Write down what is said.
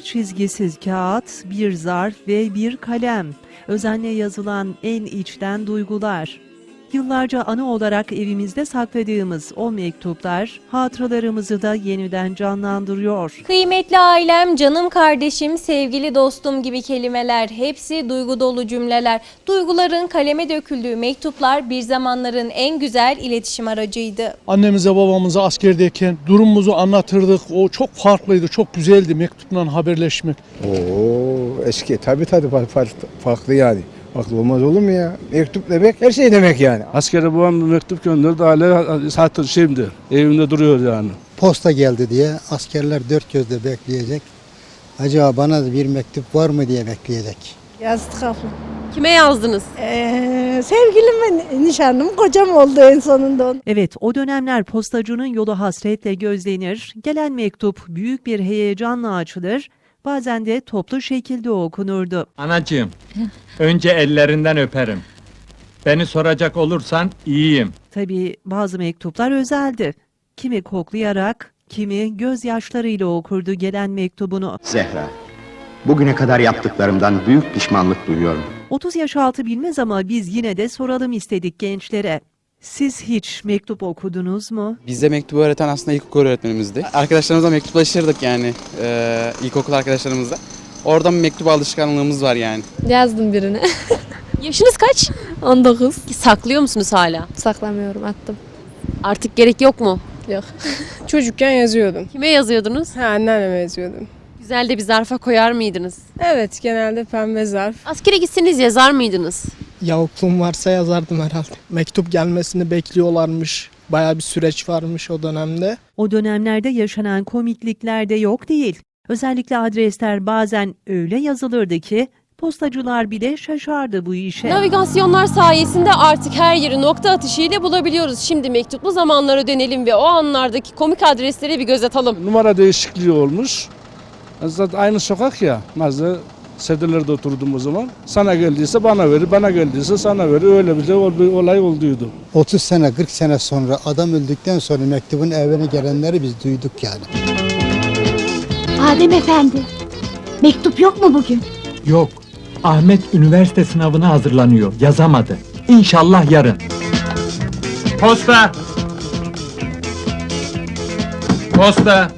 çizgisiz kağıt, bir zarf ve bir kalem. Özenle yazılan en içten duygular. Yıllarca anı olarak evimizde sakladığımız o mektuplar hatıralarımızı da yeniden canlandırıyor. Kıymetli ailem, canım kardeşim, sevgili dostum gibi kelimeler hepsi duygu dolu cümleler. Duyguların kaleme döküldüğü mektuplar bir zamanların en güzel iletişim aracıydı. Annemize babamıza askerdeyken durumumuzu anlatırdık. O çok farklıydı, çok güzeldi mektupla haberleşmek. Oo eski tabii tabii fa- fa- farklı yani. Farklı olmaz olur mu ya? Mektup demek her şey demek yani. Askere babam bir mektup gönderdi hala hatır şimdi evimde duruyor yani. posta geldi diye askerler dört gözle bekleyecek. Acaba bana da bir mektup var mı diye bekleyecek. Yazdık abla. Kime yazdınız? Ee, sevgilim ve nişanlım kocam oldu en sonunda. onun. Evet, o dönemler postacının yolu hasretle gözlenir, gelen mektup büyük bir heyecanla açılır, bazen de toplu şekilde okunurdu. Anacığım, önce ellerinden öperim. Beni soracak olursan iyiyim. Tabii bazı mektuplar özeldi. Kimi koklayarak, kimi gözyaşlarıyla okurdu gelen mektubunu. Zehra, bugüne kadar yaptıklarımdan büyük pişmanlık duyuyorum. 30 yaş altı bilmez ama biz yine de soralım istedik gençlere. Siz hiç mektup okudunuz mu? Bize mektubu öğreten aslında ilkokul öğretmenimizdi. Arkadaşlarımızla mektuplaşırdık yani e, ilkokul arkadaşlarımızla. Oradan mektup alışkanlığımız var yani. Yazdım birine. Yaşınız kaç? 19. Saklıyor musunuz hala? Saklamıyorum attım. Artık gerek yok mu? Yok. Çocukken yazıyordum. Kime yazıyordunuz? Ha, anneanneme yazıyordum. Güzel de bir zarfa koyar mıydınız? Evet genelde pembe zarf. Askere gitseniz yazar mıydınız? Yavukluğum varsa yazardım herhalde. Mektup gelmesini bekliyorlarmış. Bayağı bir süreç varmış o dönemde. O dönemlerde yaşanan komiklikler de yok değil. Özellikle adresler bazen öyle yazılırdı ki postacılar bile şaşardı bu işe. Navigasyonlar sayesinde artık her yeri nokta atışıyla bulabiliyoruz. Şimdi mektuplu zamanlara dönelim ve o anlardaki komik adreslere bir göz atalım. Numara değişikliği olmuş. Zaten aynı sokak ya. Nazlı Sedirler'de oturdum o zaman. Sana geldiyse bana verir, bana geldiyse sana verir. Öyle bir ol- bir olay olduydu. 30 sene 40 sene sonra adam öldükten sonra mektubun evine gelenleri biz duyduk yani. Adem Efendi, mektup yok mu bugün? Yok, Ahmet üniversite sınavına hazırlanıyor. Yazamadı. İnşallah yarın. Posta! Posta!